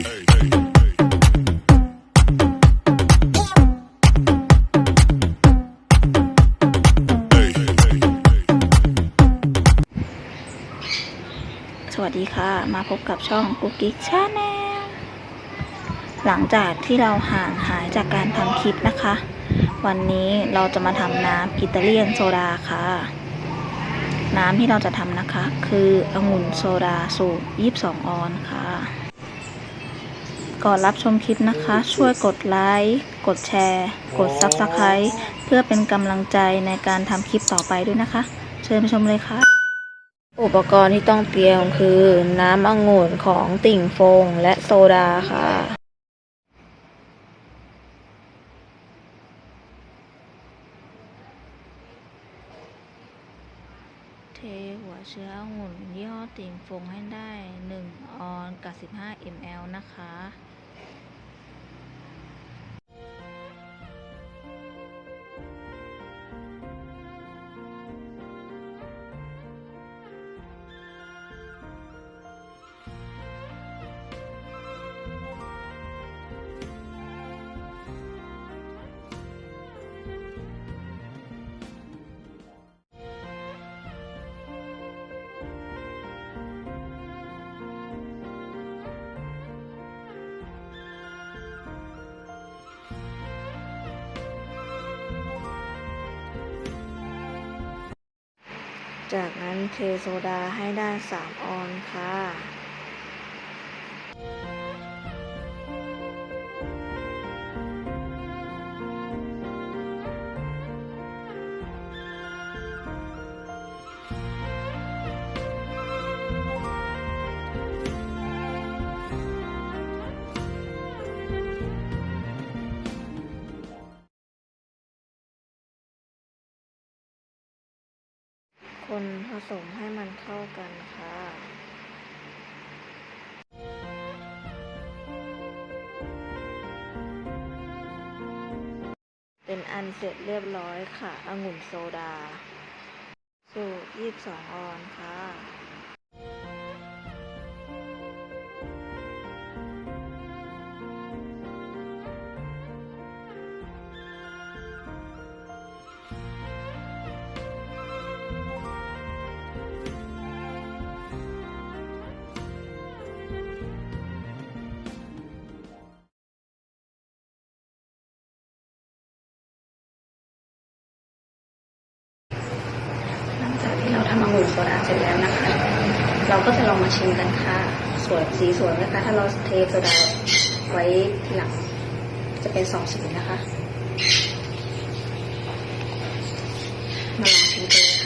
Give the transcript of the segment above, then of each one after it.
สวัสดีค่ะ มาพบกับช่องกุ๊กกิ๊กชาแนลหลังจากที่เราห่างหายจากการทำคลิปนะคะ วันนี้เราจะมาทำน้ำอิตาเลียนโซดาค่ะ น้ำที่เราจะทำนะคะ คือองุ่นโซดาสูตร 22 ออนค่ะ ก่อนรับชมคลิปนะคะ ช่วยกดไลค์กดแชร์ กด Subscribe เพื่อเป็นกำลังใจในการทำคลิปต่อไปด้วยนะคะ เชิญไปชมเลยค่ะ อุปกรณ์ที่ต้องเตรียมคือ น้ำองุ่นของติ่งฟงและโซดาค่ะเทหัวเชื้อองุ่นยี่ห้อติ่งฟงให้ได้ 1 ออนกับ 15 ml นะคะ จากนั้นเทโซดาให้ได้ 3 ออนค่ะ คนผสมให้มันเข้ากันค่ะเป็นอันเสร็จเรียบร้อยค่ะองุ่นโซดา สูตร22 ออนค่ะ ที่เราทำองุ่นโซดาเสร็จแล้วนะคะ เราก็จะลองมาชิมกันค่ะ สวยสีสวยนะคะ ถ้าเราเทโซดาไว้ทีหลัง จะเป็นสองสีนะคะ มาลองชิมกัน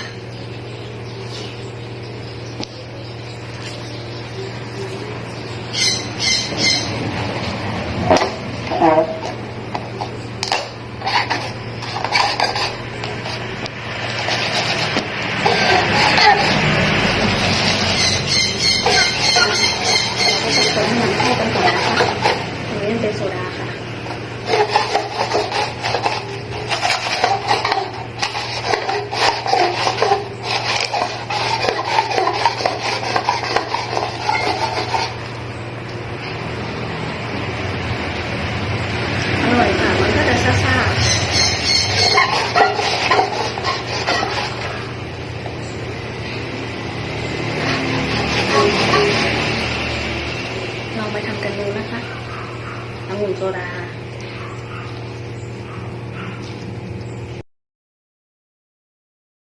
Mình.